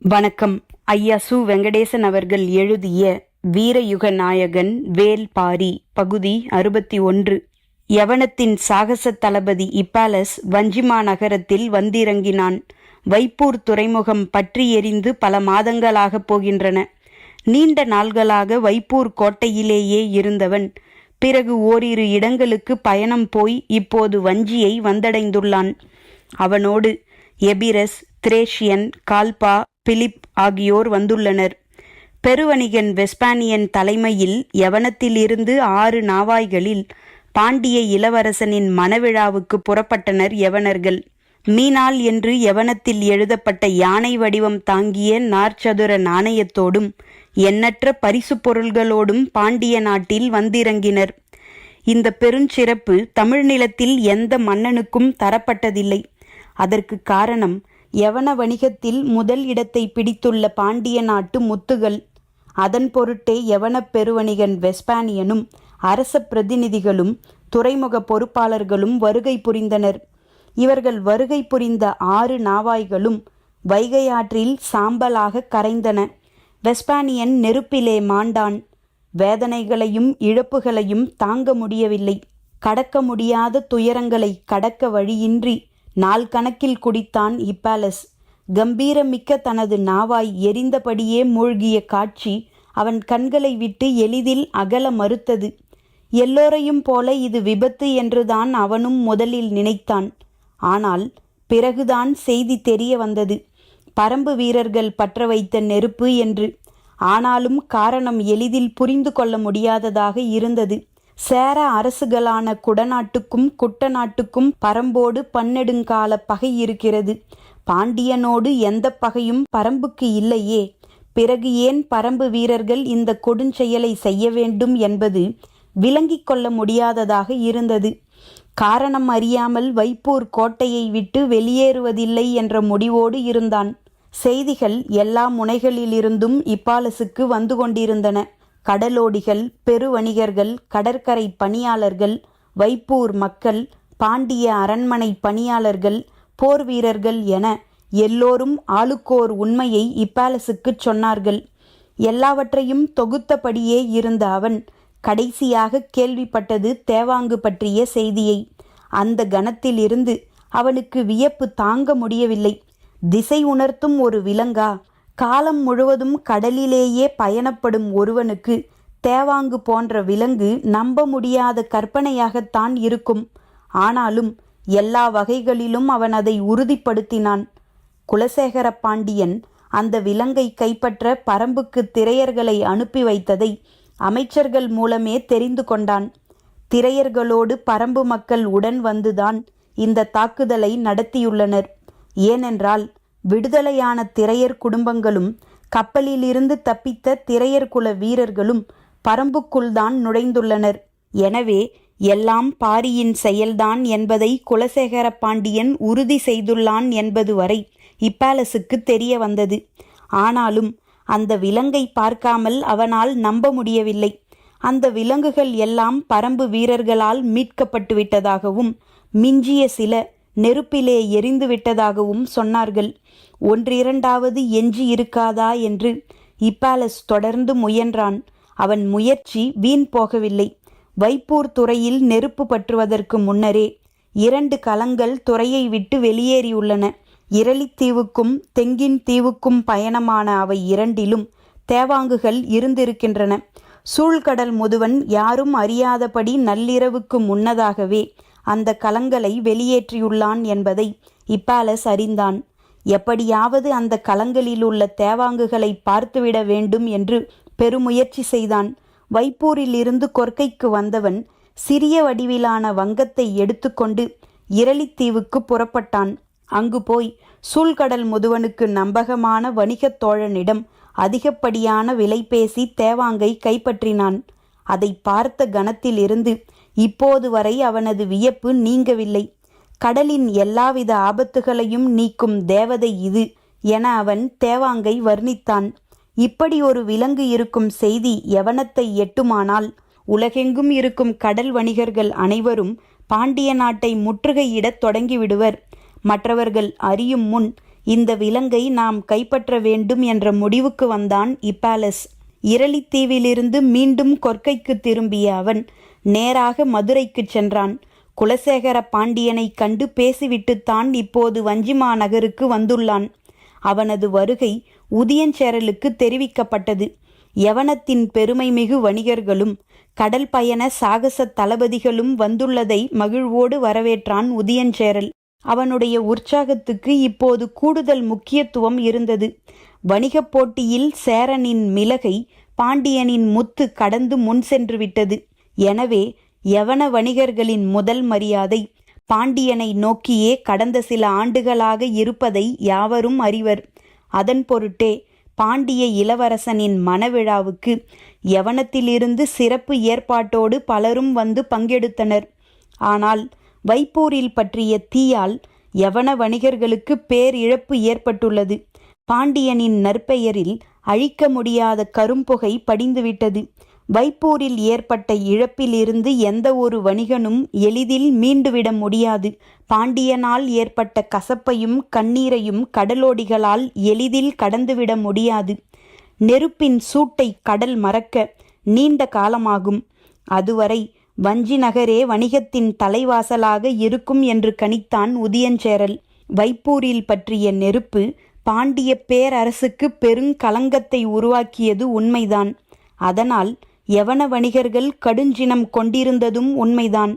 வணக்கம். ஐயா சு. வெங்கடேசன் அவர்கள் எழுதிய வீரயுக நாயகன் வேல் பாரி பகுதி அறுபத்தி ஒன்று. யவனத்தின் சாகச தளபதி இப்பாலஸ் வஞ்சிமா நகரத்தில் வந்திறங்கினான். வைப்பூர் துறைமுகம் பற்றி எரிந்து பல மாதங்களாகப் போகின்றன. நீண்ட நாள்களாக வைப்பூர் கோட்டையிலேயே இருந்தவன். பிறகு ஓரிரு இடங்களுக்கு பயணம் போய் இப்போது வஞ்சியை வந்தடைந்துள்ளான். அவனோடு எபிரஸ் திரேஷியன் கால்பா பிலிப் ஆகியோர் வந்துள்ளனர். பெருவணிகன் வெஸ்பானியன் தலைமையில் யவனத்திலிருந்து ஆறு நாவாய்களில் பாண்டிய இளவரசனின் மணவிழாவுக்கு புறப்பட்டனர் யவனர்கள். மீனால் என்று யவனத்தில் எழுதப்பட்ட யானை வடிவம் தாங்கிய நாற்சதுர நாணயத்தோடும் எண்ணற்ற பரிசு பொருள்களோடும் பாண்டிய நாட்டில் வந்திறங்கினர். இந்த பெருஞ்சிறப்பு தமிழ் நிலத்தில் எந்த மன்னனுக்கும் தரப்பட்டதில்லை. அதற்கு காரணம் யவன வணிகத்தில் முதல் இடத்தை பிடித்துள்ள பாண்டிய நாட்டு முத்துகள். அதன் பொருட்டே யவனப் பெருவணிகன் வெஸ்பானியனும் அரச பிரதிநிதிகளும் துறைமுக பொறுப்பாளர்களும் வருகை புரிந்தனர். இவர்கள் வருகை புரிந்த ஆறு நாவாய்களும் வைகை ஆற்றில் சாம்பலாக கரைந்தன. வெஸ்பானியன் நெருப்பிலே மாண்டான். வேதனைகளையும் இழப்புகளையும் தாங்க முடியவில்லை. கடக்க முடியாத துயரங்களை கடக்க வழியின்றி நாள் கணக்கில் குடித்தான் இப்பாலஸ். கம்பீரமிக்க தனது நாவாய் எரிந்தபடியே மூழ்கிய காட்சி அவன் கண்களை விட்டு எளிதில் அகல மறுத்தது. எல்லோரையும் போல இது விபத்து என்றுதான் அவனும் முதலில் நினைத்தான். ஆனால் பிறகுதான் செய்தி தெரிய வந்தது. பரம்பு வீரர்கள் பற்ற வைத்த நெருப்பு என்று. ஆனாலும் காரணம் எளிதில் புரிந்து கொள்ள முடியாததாக இருந்தது. சேர அரசுகளான குடநாட்டுக்கும் குட்டநாட்டுக்கும் பரம்போடு பன்னெடுங்கால பகை இருக்கிறது. பாண்டியனோடு எந்த பகையும் பரம்புக்கு இல்லையே. பிறகு ஏன் பரம்பு வீரர்கள் இந்த கொடுஞ்செயலை செய்ய வேண்டும் என்பது விளங்கிக் கொள்ள முடியாததாக இருந்தது. காரணம் அறியாமல் வைப்பூர் கோட்டையை விட்டு வெளியேறுவதில்லை என்ற முடிவோடு இருந்தான். செய்திகள் எல்லா முனைகளிலிருந்தும் இப்பாலசுக்கு வந்து கொண்டிருந்தன. கடலோடிகள் பெருவணிகர்கள் கடற்கரை பணியாளர்கள் வைப்பூர் மக்கள் பாண்டிய அரண்மனை பணியாளர்கள் போர் வீரர்கள் என எல்லோரும் ஆளுக்கோர் உண்மையை இப்பாலசுக்குச் சொன்னார்கள். எல்லாவற்றையும் தொகுத்தபடியே இருந்த அவன் கடைசியாக கேள்விப்பட்டது தேவாங்கு பற்றிய செய்தியை. அந்த கணத்திலிருந்து அவனுக்கு வியப்பு தாங்க முடியவில்லை. திசை உணர்த்தும் ஒரு விலங்கா? காலம் முழுவதும் கடலிலேயே பயணப்படும் ஒருவனுக்கு தேவாங்கு போன்ற விலங்கு நம்ப முடியாத கற்பனையாகத்தான் இருக்கும். ஆனாலும் எல்லா வகைகளிலும் அவன் அதை உறுதிப்படுத்தினான். குலசேகர பாண்டியன் அந்த விலங்கை கைப்பற்ற பரம்புக்கு திரையர்களை அனுப்பி வைத்ததை அமைச்சர்கள் மூலமே தெரிந்து கொண்டான். திரையர்களோடு பரம்பு மக்கள் உடன் வந்துதான் இந்த தாக்குதலை நடத்தியுள்ளனர். ஏனென்றால் விடுதலையான திரையர் குடும்பங்களும் கப்பலிலிருந்து தப்பித்த திரையர் குல வீரர்களும் பரம்புக்குள்தான் நுழைந்துள்ளனர். எனவே எல்லாம் பாரியின் செயல்தான் என்பதை குலசேகர பாண்டியன் உறுதி செய்துள்ளான் என்பது வரை இப்பாலசுக்கு தெரிய வந்தது ஆனாலும் அந்த விலங்கை பார்க்காமல் அவனால் நம்ப முடியவில்லை. அந்த விலங்குகள் எல்லாம் பரம்பு வீரர்களால் மீட்கப்பட்டு விட்டதாகவும் மிஞ்சிய சில நெருப்பிலே எரிந்து விட்டதாகவும் சொன்னார்கள். ஒன்றிரண்டாவது எஞ்சி இருக்காதா என்று இப்பாலஸ் தொடர்ந்து முயன்றான். அவன் முயற்சி வீண் போகவில்லை. வைப்பூர் துறையில் நெருப்பு பற்றுவதற்கு முன்னரே இரண்டு கலங்கள் துறையை விட்டு வெளியேறியுள்ளன. இரளித்தீவுக்கும் தெங்கின் தீவுக்கும் பயணமான அவை இரண்டிலும் தேவாங்குகள் இருந்திருக்கின்றன. சூழ்கடல் முதுவன் யாரும் அறியாதபடி நள்ளிரவுக்கு முன்னதாகவே அந்த கலங்களை வெளியேற்றியுள்ளான் என்பதை இப்பாலஸ் அறிந்தான். எப்படியாவது அந்த கலங்களில் உள்ள தேவாங்குகளை பார்த்துவிட வேண்டும் என்று பெருமுயற்சி செய்தான். வைப்பூரிலிருந்து கொற்கைக்கு வந்தவன் சிறிய வடிவிலான வங்கத்தை எடுத்துக்கொண்டு இரளித்தீவுக்கு புறப்பட்டான். அங்கு போய் சூழ்கடல் முதுவனுக்கு நம்பகமான வணிகத் தோழனிடம் அதிகப்படியான விலை பேசி தேவாங்கை கைப்பற்றினான். அதை பார்த்த கணத்திலிருந்து இப்போது வரை அவனது வியப்பு நீங்கவில்லை. கடலின் எல்லாவித ஆபத்துகளையும் நீக்கும் தேவதை இது என அவன் தேவாங்கை வர்ணித்தான். இப்படி ஒரு விலங்கு இருக்கும் செய்தி யவனத்தை எட்டுமானால்? உலகெங்கும் இருக்கும் கடல் வணிகர்கள் அனைவரும் பாண்டிய நாட்டை முற்றுகையிடத் தொடங்கிவிடுவர். மற்றவர்கள் அறியும் முன் இந்த விலங்கை நாம் கைப்பற்ற வேண்டும் என்ற முடிவுக்கு வந்தான் இப்பாலஸ். இரளித்தீவிலிருந்து மீண்டும் கொற்கைக்கு திரும்பிய அவன் நேராக மதுரைக்குச் சென்றான். குலசேகர பாண்டியனைக் கண்டு பேசிவிட்டுத்தான் இப்போது வஞ்சிமா நகருக்கு வந்துள்ளான். அவனது வருகை உதியஞ்சேரலுக்கு தெரிவிக்கப்பட்டது. யவனத்தின் பெருமைமிகு வணிகர்களும் கடல் பயண சாகச தளபதிகளும் வந்துள்ளதை மகிழ்வோடு வரவேற்றான் உதியஞ்சேரல். அவனுடைய உற்சாகத்துக்கு இப்போது கூடுதல் முக்கியத்துவம் இருந்தது. வணிகப் போட்டியில் சேரனின் மிளகை பாண்டியனின் முத்து கடந்து முன் சென்று விட்டது எனவே யவன வணிகர்களின் முதல் மரியாதை பாண்டியனை நோக்கியே கடந்த சில ஆண்டுகளாக இருப்பதை யாவரும் அறிவர். அதன் பொருட்டே பாண்டிய இளவரசனின் மணவிழாவுக்கு யவனத்திலிருந்து சிறப்பு ஏற்பாட்டோடு பலரும் வந்து பங்கெடுத்தனர். ஆனால் வைப்பூரில் பற்றிய தீயால் யவன வணிகர்களுக்கு பேரிழப்பு ஏற்பட்டுள்ளது. பாண்டியனின் நற்பெயரில் அழிக்க முடியாத கரும்புகை படிந்துவிட்டது. வைப்பூரில் ஏற்பட்ட இழப்பிலிருந்து எந்த ஒரு வணிகனும் எளிதில் மீண்டுவிட முடியாது. பாண்டியனால் ஏற்பட்ட கசப்பையும் கண்ணீரையும் கடலோடிகளால் எளிதில் கடந்துவிட முடியாது. நெருப்பின் சூட்டை கடல் மறக்க நீண்ட காலமாகும். அதுவரை வஞ்சி நகரே வணிகத்தின் தலைவாசலாக இருக்கும் என்று கணித்தான் உதியஞ்சேரல். வைப்பூரில் பற்றிய நெருப்பு பாண்டிய பேரரசுக்கு பெருங்கலங்கத்தை உருவாக்கியது உண்மைதான். அதனால் யவன வணிகர்கள் கடுஞ்சினம் கொண்டிருந்ததும் உண்மைதான்.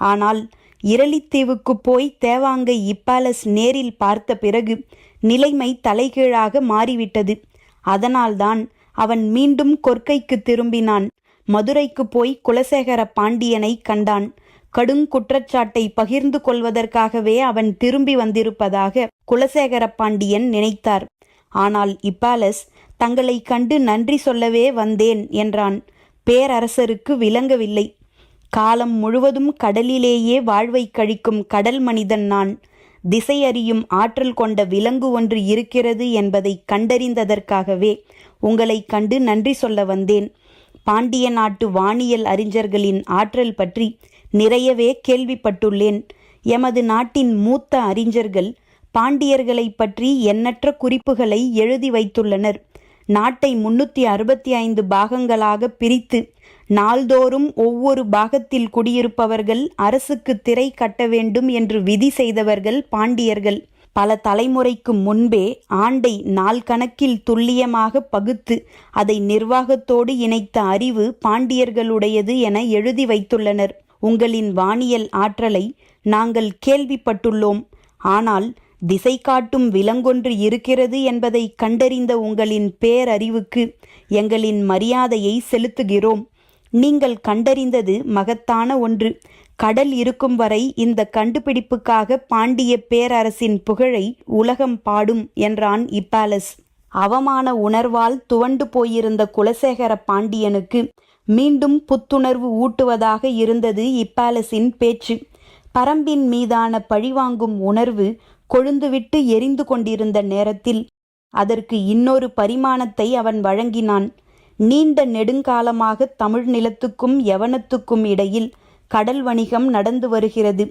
ஆனால் இரளித்தீவுக்கு போய் தேவாங்கை இப்பாலஸ் நேரில் பார்த்த பிறகு நிலைமை தலைகீழாக மாறிவிட்டது. அதனால்தான் அவன் மீண்டும் கொற்கைக்கு திரும்பினான். மதுரைக்கு போய் குலசேகர பாண்டியனை கண்டான். கடுங்குற்றச்சாட்டை பகிர்ந்து கொள்வதற்காகவே அவன் திரும்பி வந்திருப்பதாக குலசேகர பாண்டியன் நினைத்தார். ஆனால் இப்பாலஸ் தங்களை கண்டு நன்றி சொல்லவே வந்தேன் என்றான். பேரரசருக்கு விளங்கவில்லை. காலம் முழுவதும் கடலிலேயே வாழ்வை கழிக்கும் கடல் மனிதன் நான். திசையறியும் ஆற்றல் கொண்ட விலங்கு ஒன்று இருக்கிறது என்பதை கண்டறிந்ததற்காகவே உங்களை கண்டு நன்றி சொல்ல வந்தேன். பாண்டிய நாட்டு வானியல் அறிஞர்களின் ஆற்றல் பற்றி நிறையவே கேள்விப்பட்டுள்ளேன். எமது நாட்டின் மூத்த அறிஞர்கள் பாண்டியர்களை பற்றி எண்ணற்ற குறிப்புகளை எழுதி வைத்துள்ளனர். நாட்டை முன்னூற்றி அறுபத்தி ஐந்து பாகங்களாக பிரித்து நாள்தோறும் ஒவ்வொரு பாகத்தில் குடியிருப்பவர்கள் அரசுக்கு திரை கட்ட வேண்டும் என்று விதி செய்தவர்கள் பாண்டியர்கள். பல தலைமுறைக்கு முன்பே ஆண்டை நாள் கணக்கில் துல்லியமாக பகுத்து அதை நிர்வாகத்தோடு இணைத்த அறிவு பாண்டியர்களுடையது என எழுதி வைத்துள்ளனர். உங்களின் வானியல் ஆற்றலை நாங்கள் கேள்விப்பட்டுள்ளோம். ஆனால் திசை காட்டும் விலங்கொன்று இருக்கிறது என்பதை கண்டறிந்த உங்களின் பேரறிவுக்கு எங்களின் மரியாதையை செலுத்துகிறோம். நீங்கள் கண்டறிந்தது மகத்தான ஒன்று. கடல் இருக்கும் வரை இந்த கண்டுபிடிப்புக்காக பாண்டிய பேரரசின் புகழை உலகம் பாடும் என்றான் இப்பாலஸ். அவமான உணர்வால் துவண்டு போயிருந்த குலசேகர பாண்டியனுக்கு மீண்டும் புத்துணர்வு ஊட்டுவதாக இருந்தது இப்பாலஸின் பேச்சு. பரம்பின் மீதான பழிவாங்கும் உணர்வு கொழுந்துவிட்டு எரிந்து கொண்டிருந்த நேரத்தில் அதற்கு இன்னொரு பரிமாணத்தை அவன் வழங்கினான். நீண்ட நெடுங்காலமாக தமிழ் நிலத்துக்கும் யவனத்துக்கும் இடையில் கடல் வணிகம் நடந்து வருகிறது.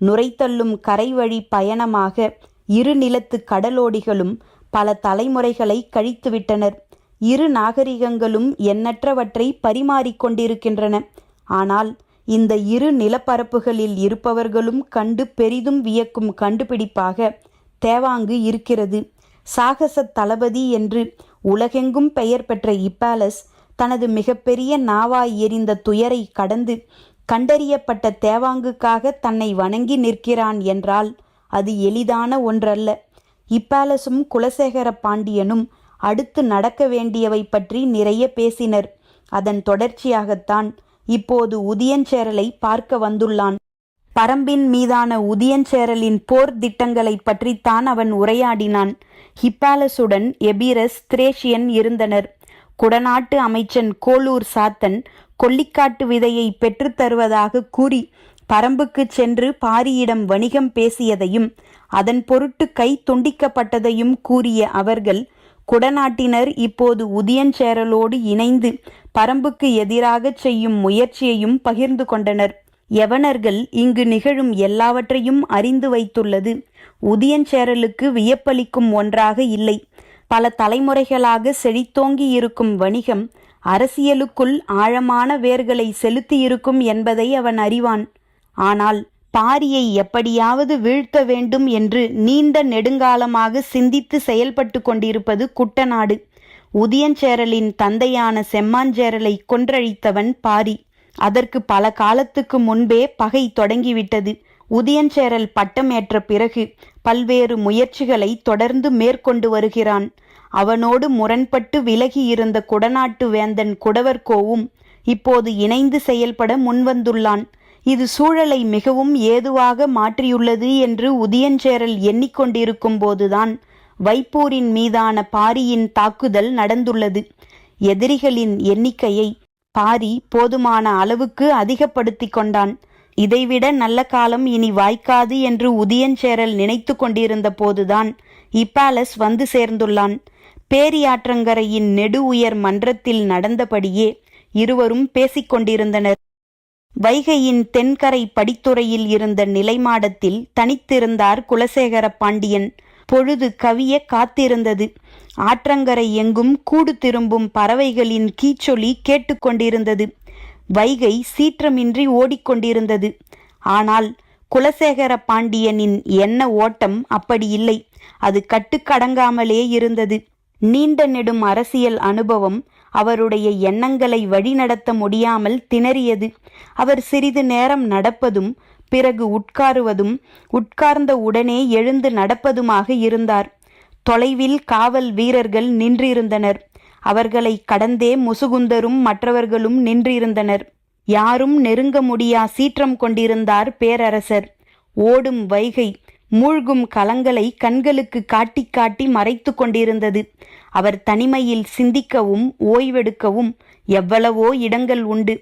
நுரைத்தள்ளும் கரைவழி பயணமாக இரு நிலத்து கடலோடிகளும் பல தலைமுறைகளை கழித்துவிட்டனர். இரு நாகரிகங்களும் எண்ணற்றவற்றை பரிமாறிக்கொண்டிருக்கின்றன ஆனால் இந்த இரு நிலப்பரப்புகளில் இருப்பவர்களும் கண்டு பெரிதும் வியக்கும் கண்டுபிடிப்பாக தேவாங்கு இருக்கிறது. சாகச தளபதி என்று உலகெங்கும் பெயர் பெற்ற இப்பாலஸ் தனது மிகப்பெரிய நாவாய் எரிந்த துயரை கடந்து கண்டறியப்பட்ட தேவாங்குக்காக தன்னை வணங்கி நிற்கிறான் என்றால் அது எளிதான ஒன்றல்ல. இப்பாலசும் குலசேகர பாண்டியனும் அடுத்து நடக்க வேண்டியவை பற்றி நிறைய பேசினர். அதன் தொடர்ச்சியாகத்தான் இப்போது உதியஞ்சேரலை பார்க்க வந்துள்ளான். பரம்பின் மீதான உதியஞ்சேரலின் போர் திட்டங்களைப் பற்றித்தான் அவன் உரையாடினான். ஹிப்பாலசுடன் எபிரஸ் திரேஷியன் இருந்தனர். குடநாட்டு அமைச்சன் கோலூர் சாத்தன் கொல்லிக்காட்டு விதையை பெற்றுத்தருவதாக கூறி பரம்புக்கு சென்று பாரியிடம் வணிகம் பேசியதையும் அதன் பொருட்டு கை துண்டிக்கப்பட்டதையும் கூறிய அவர்கள் குடநாட்டினர் இப்போது உதியஞ்சேரலோடு இணைந்து பரம்புக்கு எதிராக செய்யும் முயற்சியையும் பகிர்ந்து கொண்டனர். யவனர்கள் இங்கு நிகழும் எல்லாவற்றையும் அறிந்து வைத்துள்ளது. உதியஞ்சேரலுக்கு வியப்பளிக்கும் ஒன்றாக இல்லை. பல தலைமுறைகளாக செழித்தோங்கி இருக்கும் வணிகம் அரசியலுக்குள் ஆழமான வேர்களை செலுத்தியிருக்கும் என்பதை அவன் அறிவான். ஆனால் பாரியை எப்படியாவது வீழ்த்த வேண்டும் என்று நீண்ட நெடுங்காலமாக சிந்தித்து செயல்பட்டு கொண்டிருப்பது குட்டநாடு. உதியஞ்சேரலின் தந்தையான செம்மாஞ்சேரலை கொன்றழித்தவன் பாரி. அதற்கு பல காலத்துக்கு முன்பே பகை தொடங்கிவிட்டது. உதியஞ்சேரல் பட்டமேற்ற பிறகு பல்வேறு முயற்சிகளை தொடர்ந்து மேற்கொண்டு வருகிறான். அவனோடு முரண்பட்டு விலகி இருந்த குடநாட்டு வேந்தன் குடவர்கோவும் இப்போது இணைந்து செயல்பட முன்வந்துள்ளான். இது சூழலை மிகவும் ஏதுவாக மாற்றியுள்ளது என்று உதியஞ்சேரல் எண்ணிக்கொண்டிருக்கும் போதுதான் வைப்பூரின் மீதான பாரியின் தாக்குதல் நடந்துள்ளது. எதிரிகளின் எண்ணிக்கையை பாரி போதுமான அளவுக்கு அதிகப்படுத்தி கொண்டான். இதைவிட நல்ல காலம் இனி வாய்க்காது என்று உதியஞ்சேரல் நினைத்து கொண்டிருந்த போதுதான் இப்பாலஸ் வந்து சேர்ந்துள்ளான். பேரியாற்றங்கரையின் நெடு உயர் மன்றத்தில் நடந்தபடியே இருவரும் பேசிக்கொண்டிருந்தனர் வைகையின் தென்கரை படித்துறையில் இருந்த நிலைமாடத்தில் தனித்திருந்தார் குலசேகர பாண்டியன் பொழுது கவிய காத்திருந்தது. ஆற்றங்கரை எங்கும் கூடு திரும்பும் பறவைகளின் கீச்சொலி கேட்டுக்கொண்டிருந்தது வைகை சீற்றமின்றி ஓடிக்கொண்டிருந்தது ஆனால் குலசேகர பாண்டியனின் எண்ண ஓட்டம் அப்படி இல்லை. அது கட்டுக்கடங்காமலே இருந்தது. நீண்ட நெடும் அரசியல் அனுபவம் அவருடைய எண்ணங்களை வழிநடத்த முடியாமல் திணறியது. அவர் சிறிது நேரம் நடப்பதும் பிறகு உட்காருவதும் உட்கார்ந்த உடனே எழுந்து நடப்பதுமாக இருந்தார். தொலைவில் காவல் வீரர்கள் நின்றிருந்தனர். அவர்களை கடந்தே முசுகுந்தரும் மற்றவர்களும் நின்றிருந்தனர். யாரும் நெருங்க முடியா சீற்றம் கொண்டிருந்தார் பேரரசர். ஓடும் வைகை மூழ்கும் கலங்களை கண்களுக்கு காட்டி காட்டி மறைத்து கொண்டிருந்தது. அவர் தனிமையில் சிந்திக்கவும் ஓய்வெடுக்கவும் எவ்வளவோ இடங்கள் உண்டு.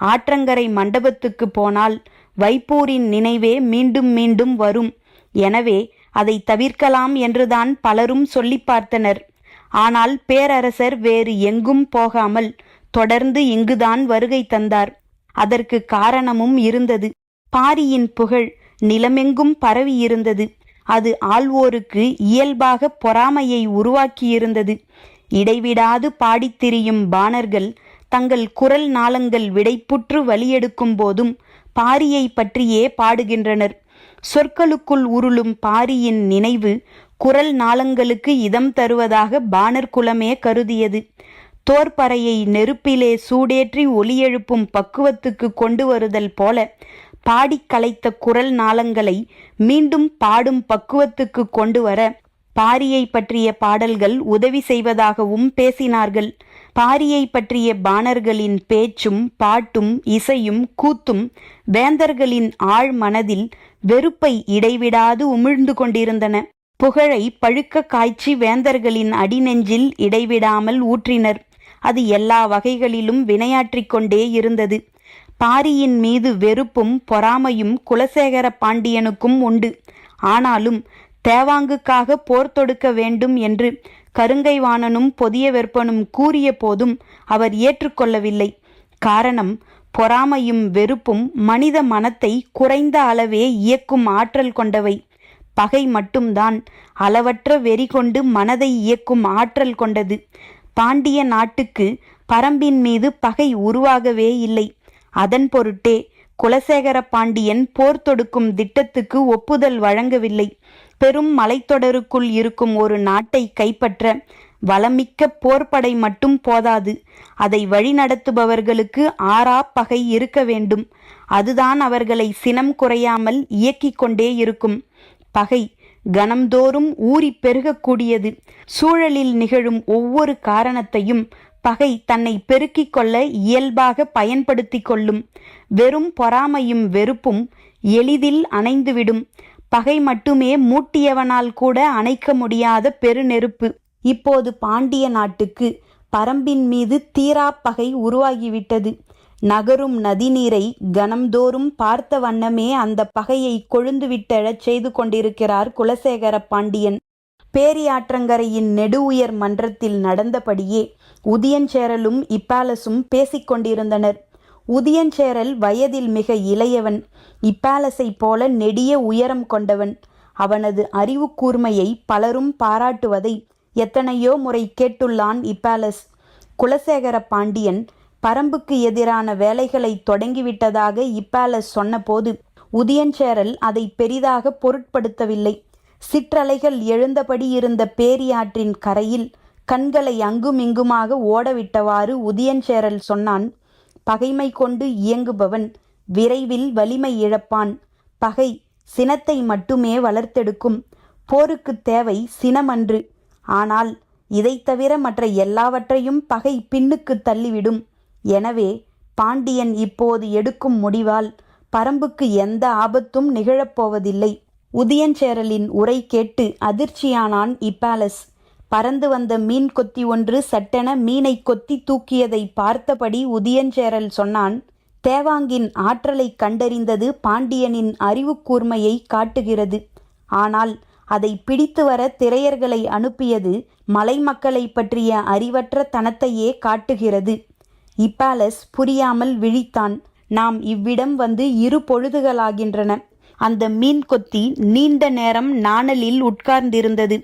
ஆற்றங்கரை மண்டபத்துக்கு போனால் வைப்பூரின் நினைவே மீண்டும் மீண்டும் வரும். எனவே அதை தவிர்க்கலாம் என்றுதான் பலரும் சொல்லி பார்த்தனர். ஆனால் பேரரசர் வேறு எங்கும் போகாமல் தொடர்ந்து இங்குதான் வருகை தந்தார். அதற்கு காரணமும் இருந்தது. பாரியின் புகழ் நிலமெங்கும் பரவியிருந்தது அது ஆள்வோருக்கு இயல்பாக பொறாமையை உருவாக்கியிருந்தது. இடைவிடாது பாடித்திரியும் பாணர்கள் தங்கள் குரல் நாளங்கள் விடைப்புற்று வழியெடுக்கும் போதும் பாரியை பற்றியே பாடுகின்றனர். சொற்களுக்குள் உருளும் பாரியின் நினைவு குரல் நாளங்களுக்கு இதம் தருவதாக பாணர் குலமே கருதியது. தோற்பறையை நெருப்பிலே சூடேற்றி ஒலியெழுப்பும் பக்குவத்துக்கு கொண்டு வருதல் போல பாடிக் கலைத்த குரல் நாளங்களை மீண்டும் பாடும் பக்குவத்துக்கு கொண்டு வர பாரியை பற்றிய பாடல்கள் உதவி செய்வதாகவும் பேசினார்கள். பாரியை பற்றிய பாணர்களின் பேச்சும் பாட்டும் இசையும் கூத்தும் வேந்தர்களின் ஆழ் மனதில் வெறுப்பை இடைவிடாது உமிழ்ந்து கொண்டிருந்தன. புகழை பழுக்க காய்ச்சி வேந்தர்களின் அடிநெஞ்சில் இடைவிடாமல் ஊற்றினர். அது எல்லா வகைகளிலும் வினையாற்றிக் கொண்டே இருந்தது. பாரியின் மீது வெறுப்பும் பொறாமையும் குலசேகர பாண்டியனுக்கும் உண்டு. ஆனாலும் தேவாங்குக்காக போர் தொடுக்க வேண்டும் என்று கருங்கைவாணனும் பொதிய வெப்பனும் கூறிய போதும் அவர் ஏற்றுக்கொள்ளவில்லை காரணம் பொறாமையும் வெறுப்பும் மனித மனத்தை குறைந்த அளவே இயக்கும் ஆற்றல் கொண்டவை. பகை மட்டும்தான் அளவற்ற வெறி கொண்டு மனதை இயக்கும் ஆற்றல் கொண்டது. பாண்டிய நாட்டுக்கு பரம்பின் மீது பகை உருவாகவே இல்லை. அதன் பொருட்டே குலசேகர பாண்டியன் போர் தொடுக்கும் திட்டத்துக்கு ஒப்புதல் வழங்கவில்லை. பெரும் மலைத்தொடருக்குள் இருக்கும் ஒரு நாட்டை கைப்பற்ற வளமிக்க போர்படை மட்டும் போதாது. அதை வழிநடத்துபவர்களுக்கு ஆறா பகை இருக்க வேண்டும். அதுதான் அவர்களை சினம் குறையாமல் இயக்கிக் கொண்டே இருக்கும். பகை கணம்தோறும் ஊறி பெருகக்கூடியது. சூழலில் நிகழும் ஒவ்வொரு காரணத்தையும் பகை தன்னை பெருக்கிக் கொள்ள இயல்பாக பயன்படுத்தி கொள்ளும். வெறும் பொறாமையும் வெறுப்பும் எளிதில் அணைந்துவிடும். பகை மட்டுமே மூட்டியவனால் கூட அணைக்க முடியாத பெருநெருப்பு. இப்போது பாண்டிய நாட்டுக்கு பரம்பின் மீது தீரா பகை உருவாகிவிட்டது. நகரும் நதிநீரை கணம்தோறும் பார்த்த வண்ணமே அந்த பகையை கொழுந்துவிட்டெழச் செய்து கொண்டிருக்கிறார் குலசேகர பாண்டியன். பேரியாற்றங்கரையின் நெடு உயர் மன்றத்தில் நடந்தபடியே உதியஞ்சேரலும் இப்பாலசும் பேசிக் கொண்டிருந்தனர் உதியஞ்சேரல் வயதில் மிக இளையவன். இப்பாலஸைப் போல நெடிய உயரம் கொண்டவன். அவனது அறிவு கூர்மையை பலரும் பாராட்டுவதை எத்தனையோ முறை கேட்டுள்ளான் இப்பாலஸ். குலசேகர பாண்டியன் பரம்புக்கு எதிரான வேலைகளை தொடங்கிவிட்டதாக இப்பாலஸ் சொன்னபோது உதியஞ்சேரல் அதை பெரிதாக பொருட்படுத்தவில்லை. சிற்றலைகள் எழுந்தபடி இருந்த பேரியாற்றின் கரையில் கண்களை அங்குமிங்குமாக ஓடவிட்டவாறு உதியஞ்சேரல் சொன்னான் பகைமை கொண்டு இயங்குபவன் விரைவில் வலிமை இழப்பான். பகை சினத்தை மட்டுமே வளர்த்தெடுக்கும். போருக்கு தேவை சினமன்று. ஆனால் இதைத் தவிர மற்ற எல்லாவற்றையும் பகை பின்னுக்கு தள்ளிவிடும். எனவே பாண்டியன் இப்போது எடுக்கும் முடிவால் பரம்புக்கு எந்த ஆபத்தும் நிகழப்போவதில்லை உதியஞ்சேரலின் உரை கேட்டு அதிர்ச்சியானான் இப்பாலஸ். பறந்து வந்த மீன் கொத்தி ஒன்று சட்டென மீனை கொத்தி தூக்கியதை பார்த்தபடி உதியஞ்சேரல் சொன்னான் தேவாங்கின் ஆற்றலை கண்டறிந்தது பாண்டியனின் அறிவு கூர்மையை காட்டுகிறது. ஆனால் அதை பிடித்து வர திரையர்களை அனுப்பியது மலை மக்களை பற்றிய அறிவற்ற தனத்தையே காட்டுகிறது. இப்பாலஸ் புரியாமல் விழித்தான். நாம் இவ்விடம் வந்து இரு பொழுதுகளாகின்றன. அந்த மீன் கொத்தி நீண்ட நேரம் நாணலில் உட்கார்ந்திருந்தது.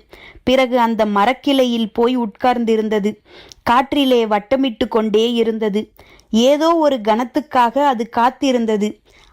பிறகு அந்த மரக்கிளையில் போய் உட்கார்ந்திருந்தது. காற்றிலே வட்டமிட்டு கொண்டே இருந்தது. ஏதோ ஒரு கணத்துக்காக அது காத்திருந்தது.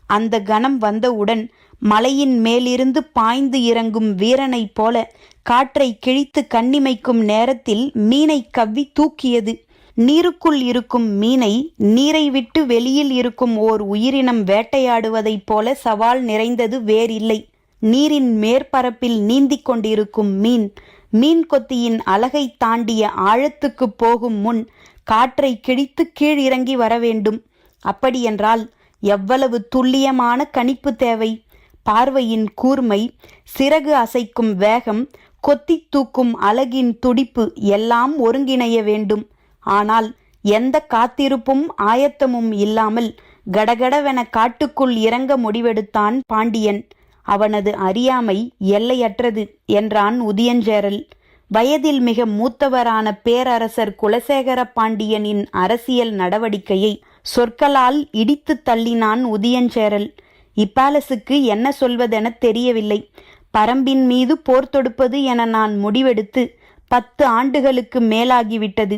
அந்த கணம் வந்தவுடன் மலையின் மேலிருந்து பாய்ந்து இறங்கும் வீரனைப் போல காற்றை கிழித்து கண்ணிமைக்கும் நேரத்தில் மீனை கவ்வி தூக்கியது. நீருக்குள் இருக்கும் மீனை நீரை விட்டு வெளியில் இருக்கும் ஓர் உயிரினம் வேட்டையாடுவதைப் போல சவால் நிறைந்தது வேறில்லை. நீரின் மேற்பரப்பில் நீந்திக் கொண்டிருக்கும் மீன் மீன் கொத்தியின் அலகை தாண்டிய ஆழத்துக்கு போகும் முன் காற்றை கிழித்து கீழ் இறங்கி வர வேண்டும். அப்படியென்றால் எவ்வளவு துல்லியமான கணிப்பு தேவை? பார்வையின் கூர்மை சிறகு அசைக்கும் வேகம் கொத்தி தூக்கும் அலகின் துடிப்பு எல்லாம் ஒருங்கிணைய வேண்டும். ஆனால் எந்த காத்திருப்பும் ஆயத்தமும் இல்லாமல் கடகடவென காட்டுக்குள் இறங்க முடிவெடுத்தான் பாண்டியன். அவனது அறியாமை எல்லையற்றது என்றான் உதியஞ்சேரல். வயதில் மிக மூத்தவரான பேரரசர் குலசேகர பாண்டியனின் அரசியல் நடவடிக்கையை சொற்களால் இடித்து தள்ளினான் உதியஞ்சேரல். இப்பாலசுக்கு என்ன சொல்வதென தெரியவில்லை. பரம்பின் மீது போர் தொடுப்பது என நான் முடிவெடுத்து பத்து ஆண்டுகளுக்கு மேலாகிவிட்டது.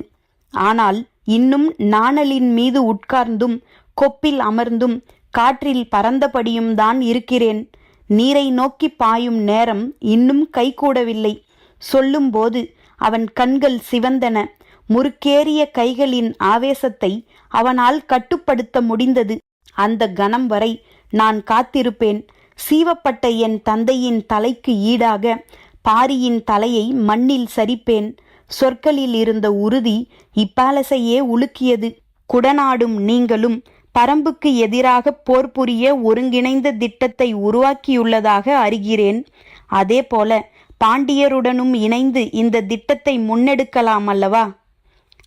ஆனால் இன்னும் நாணலின் மீது உட்கார்ந்தும் கொப்பில் அமர்ந்தும் காற்றில் பறந்தபடியும் தான் இருக்கிறேன். நீரை நோக்கி பாயும் நேரம் இன்னும் கைகூடவில்லை. சொல்லும்போது அவன் கண்கள் சிவந்தன. முறுக்கேறிய கைகளின் ஆவேசத்தை அவனால் கட்டுப்படுத்த முடிந்தது. அந்த கணம் வரை நான் காத்திருப்பேன். சீவப்பட்ட என் தந்தையின் தலைக்கு ஈடாக பாரியின் தலையை மண்ணில் சரிப்பேன். சொற்களில் இருந்த உறுதி இப்பாலசையே உலுக்கியது. குடநாடும் நீங்களும் பரம்புக்கு எதிராக போர் புரிய ஒருங்கிணைந்த திட்டத்தை உருவாக்கியுள்ளதாக அறிகிறேன். அதேபோல பாண்டியருடனும் இணைந்து இந்த திட்டத்தை முன்னெடுக்கலாம் அல்லவா?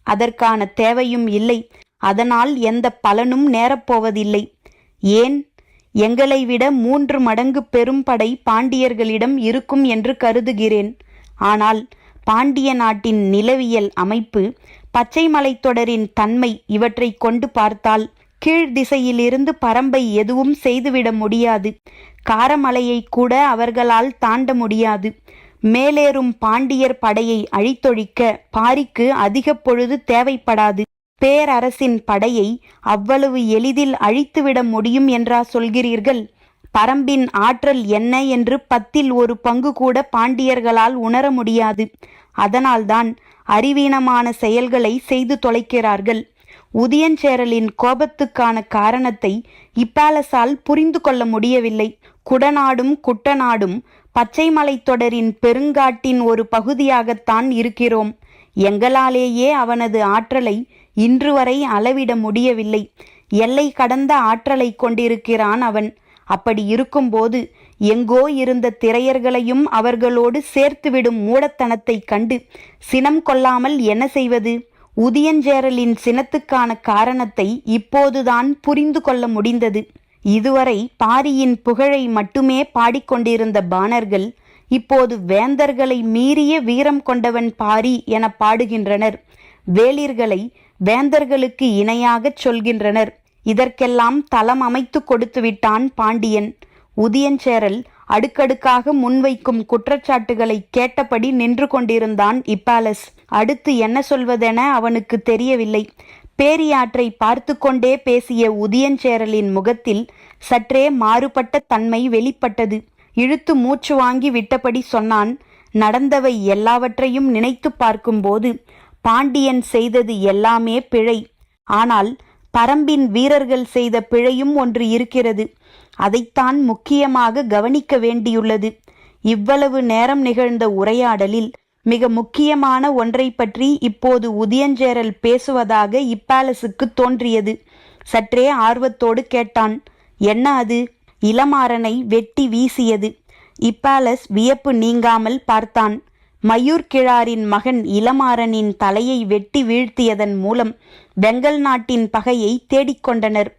அதற்கான தேவையும் இல்லை. அதனால் எந்த பலனும் நேரப்போவதில்லை. ஏன்? எங்களை விட மூன்று மடங்கு பெரும் படை பாண்டியர்களிடம் இருக்கும் என்று கருதுகிறேன். ஆனால் பாண்டிய நாட்டின் நிலவியல் அமைப்பு பச்சை மலைத்தொடரின் தன்மை இவற்றை கொண்டு பார்த்தால் கீழ் திசையிலிருந்து பரம்பை எதுவும் செய்துவிட முடியாது. காரமலையை கூட அவர்களால் தாண்ட முடியாது. மேலேறும் பாண்டியர் படையை அழித்தொழிக்க பாரிக்கு அதிக பொழுது தேவைப்படாது. பேரரசின் படையை அவ்வளவு எளிதில் அழித்துவிட முடியும் என்றா சொல்கிறீர்கள்? பரம்பின் ஆற்றல் என்ன என்று பத்தில் ஒரு பங்கு கூட பாண்டியர்களால் உணர முடியாது. அதனால்தான் அறிவீனமான செயல்களை செய்து தொலைக்கிறார்கள். உதியஞ்சேரலின் கோபத்துக்கான காரணத்தை இப்பாலசால் புரிந்து கொள்ள முடியவில்லை. குடநாடும் குட்டநாடும் பச்சை மலைத்தொடரின் பெருங்காட்டின் ஒரு பகுதியாகத்தான் இருக்கிறோம். எங்களாலேயே அவனது ஆற்றலை இன்று வரை அளவிட முடியவில்லை. எல்லை கடந்த ஆற்றலை கொண்டிருக்கிறான் அவன். அப்படி இருக்கும்போது எங்கோ இருந்த திரையர்களையும் அவர்களோடு சேர்த்துவிடும் மூடத்தனத்தைக் கண்டு சினம் கொள்ளாமல் என்ன செய்வது? உதியஞ்சேரலின் சினத்துக்கான காரணத்தை இப்போதுதான் புரிந்து கொள்ள முடிந்தது. இதுவரை பாரியின் புகழை மட்டுமே பாடிக்கொண்டிருந்த பாணர்கள் இப்போது வேந்தர்களை மீறிய வீரம் கொண்டவன் பாரி என பாடுகின்றனர். வேளிர்களை வேந்தர்களுக்கு இணையாகச் சொல்கின்றனர். இதற்கெல்லாம் தளம் அமைத்து கொடுத்து விட்டான் பாண்டியன். உதியஞ்சேரல் அடுக்கடுக்காக முன்வைக்கும் குற்றச்சாட்டுகளை கேட்டபடி நின்று கொண்டிருந்தான் இப்பாலஸ். அடுத்து என்ன சொல்வதென அவனுக்கு தெரியவில்லை. பேரியாற்றை பார்த்து கொண்டே பேசிய உதியஞ்சேரலின் முகத்தில் சற்றே மாறுபட்ட தன்மை வெளிப்பட்டது. இழுத்து மூச்சு வாங்கி விட்டபடி சொன்னான் நடந்தவை எல்லாவற்றையும் நினைத்து பார்க்கும்போது பாண்டியன் செய்தது எல்லாமே பிழை. ஆனால் பரம்பின் வீரர்கள் செய்த பிழையும் ஒன்று இருக்கிறது. அதைத்தான் முக்கியமாக கவனிக்க வேண்டியுள்ளது. இவ்வளவு நேரம் நிகழ்ந்த உரையாடலில் மிக முக்கியமான ஒன்றை பற்றி இப்போது உதியஞ்சேரல் பேசுவதாக இப்பாலசுக்கு தோன்றியது. சற்றே ஆர்வத்தோடு கேட்டான் என்ன அது? இளமாறனை வெட்டி வீசியது. இப்பாலஸ் வியப்பு நீங்காமல் பார்த்தான். மயூர் கிழாரின் மகன் இளமாறனின் தலையை வெட்டி வீழ்த்தியதன் மூலம் பெங்கல் நாட்டின் பகையை தேடிக்கொண்டனர்.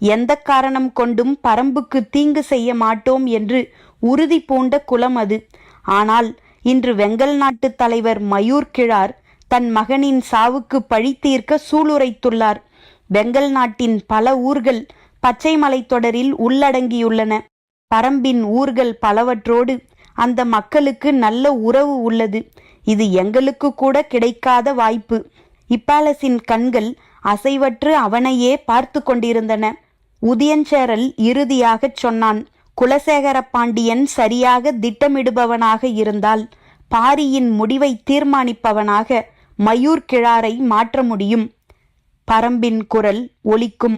எந்த காரணம் கொண்டும் பரம்புக்கு தீங்கு செய்ய மாட்டோம் என்று உறுதி பூண்ட குலம் அது. ஆனால் இன்று வெங்கல் நாட்டு தலைவர் மயூர் கிழார் தன் மகனின் சாவுக்கு பழி தீர்க்க சூளுரைத்துள்ளார். வெங்கல் நாட்டின் பல ஊர்கள் பச்சை மலைத்தொடரில் உள்ளடங்கியுள்ளன. பரம்பின் ஊர்கள் பலவற்றோடு அந்த மக்களுக்கு நல்ல உறவு உள்ளது. இது எங்களுக்கு கூட கிடைக்காத வாய்ப்பு. இப்பாலசின் கண்கள் அசைவற்று அவனையே பார்த்து கொண்டிருந்தன. உதியஞ்சேரல் இறுதியாகச் சொன்னான் குலசேகர பாண்டியன் சரியாக திட்டமிடுபவனாக இருந்தால் பாரியின் முடிவை தீர்மானிப்பவனாக மயூர் கிழாரை மாற்ற முடியும். பரம்பின் குரல் ஒலிக்கும்.